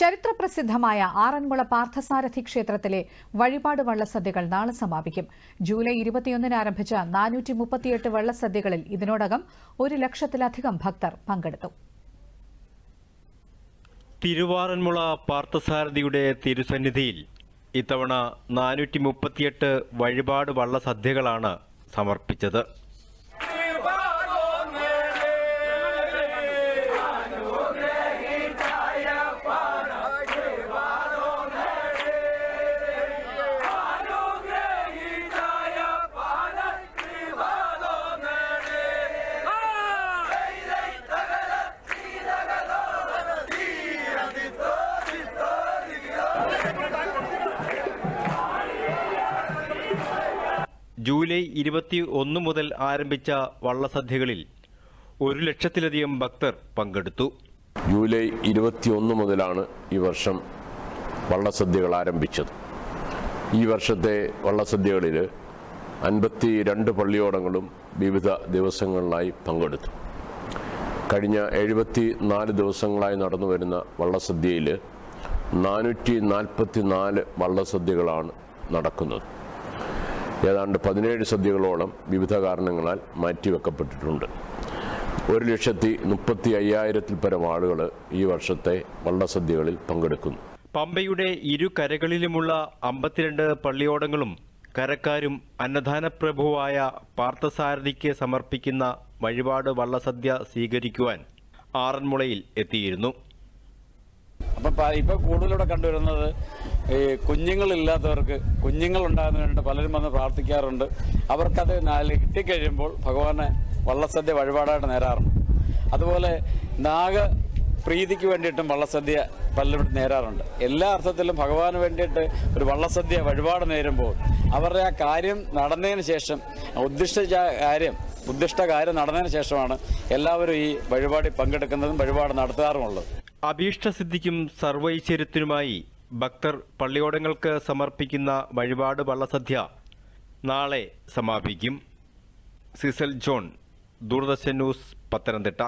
ചരിത്രപ്രസിദ്ധമായ ആറന്മുള പാർത്ഥസാരഥി ക്ഷേത്രത്തിലെ വഴിപാട് വള്ളസദ്യകൾ നാളെ സമാപിക്കും. ജൂലൈ ഇരുപത്തിയൊന്നിന് ആരംഭിച്ച നാനൂറ്റി മുപ്പത്തിയെട്ട് വള്ളസദ്യകളിൽ ഇതിനോടകം ഒരു ലക്ഷത്തിലധികം ഭക്തർ പങ്കെടുത്തു. തിരുവാറന്മുള പാർത്ഥസാരഥിയുടെ തിരുസന്നിധിയിൽ ഇത്തവണ നാനൂറ്റി മുപ്പത്തിയെട്ട് വഴിപാട് വള്ളസദ്യകളാണ് സമർപ്പിച്ചത്. ജൂലൈ ഇരുപത്തി ഒന്ന് മുതൽ ആരംഭിച്ച വള്ളസദ്യകളിൽ ഒരു ലക്ഷത്തിലധികം ഭക്തർ പങ്കെടുത്തു. ജൂലൈ ഇരുപത്തിയൊന്ന് മുതലാണ് ഈ വർഷം വള്ളസദ്യകൾ ആരംഭിച്ചത്. ഈ വർഷത്തെ വള്ളസദ്യകളിൽ അൻപത്തി രണ്ട് പള്ളിയോടങ്ങളും വിവിധ ദിവസങ്ങളിലായി പങ്കെടുത്തു. കഴിഞ്ഞ എഴുപത്തി നാല് ദിവസങ്ങളായി നടന്നു വരുന്ന വള്ളസദ്യയിൽ നാനൂറ്റി നാൽപ്പത്തി നാല് വള്ളസദ്യകളാണ് നടക്കുന്നത്. ഏതാണ്ട് പതിനേഴ് സദ്യകളോളം വിവിധ കാരണങ്ങളാൽ മാറ്റിവെക്കപ്പെട്ടിട്ടുണ്ട്. ഒരു ലക്ഷത്തി മുപ്പത്തി അയ്യായിരത്തിൽ പരം ആളുകൾ ഈ വർഷത്തെ വള്ളസദ്യകളിൽ പങ്കെടുക്കുന്നു. പമ്പയുടെ ഇരു കരകളിലുമുള്ള അമ്പത്തിരണ്ട് പള്ളിയോടങ്ങളും കരക്കാരും അന്നദാന പ്രഭുവായ പാർത്ഥസാരഥിക്ക് സമർപ്പിക്കുന്ന വഴിപാട് വള്ളസദ്യ സ്വീകരിക്കുവാൻ ആറന്മുളയിൽ എത്തിയിരുന്നു. അപ്പം ഇപ്പോൾ ഇപ്പൊ കൂടുതലൂടെ കണ്ടുവരുന്നത് ഈ കുഞ്ഞുങ്ങളില്ലാത്തവർക്ക് വേണ്ടി പലരും വന്ന് പ്രാർത്ഥിക്കാറുണ്ട്. അവർക്കത് നാല് കിട്ടിക്കഴിയുമ്പോൾ ഭഗവാനെ വള്ളസദ്യ വഴിപാടായിട്ട് നേരാറുണ്ട്. അതുപോലെ നാഗ പ്രീതിക്ക് വേണ്ടിയിട്ടും വള്ളസദ്യ പലരും നേരാറുണ്ട്. എല്ലാ അർത്ഥത്തിലും ഭഗവാന് വേണ്ടിയിട്ട് ഒരു വള്ളസദ്യ വഴിപാട് നേരുമ്പോൾ അവരുടെ ആ കാര്യം നടന്നതിന് ശേഷം ഉദ്ദിഷ്ട കാര്യം ഉദ്ദിഷ്ട കാര്യം നടന്നതിന് ശേഷമാണ് എല്ലാവരും ഈ വഴിപാടിൽ പങ്കെടുക്കുന്നതും വഴിപാട് നടത്താറുമുള്ളത്. അഭീഷ്ടസിദ്ധിക്കും സർവൈശ്വര്യത്തിനുമായി ഭക്തർ പള്ളിയോടങ്ങൾക്ക് സമർപ്പിക്കുന്ന വഴിപാട് വള്ളസദ്യ നാളെ സമാപിക്കും. Cecil John Doordarshan news Pathanamthitta.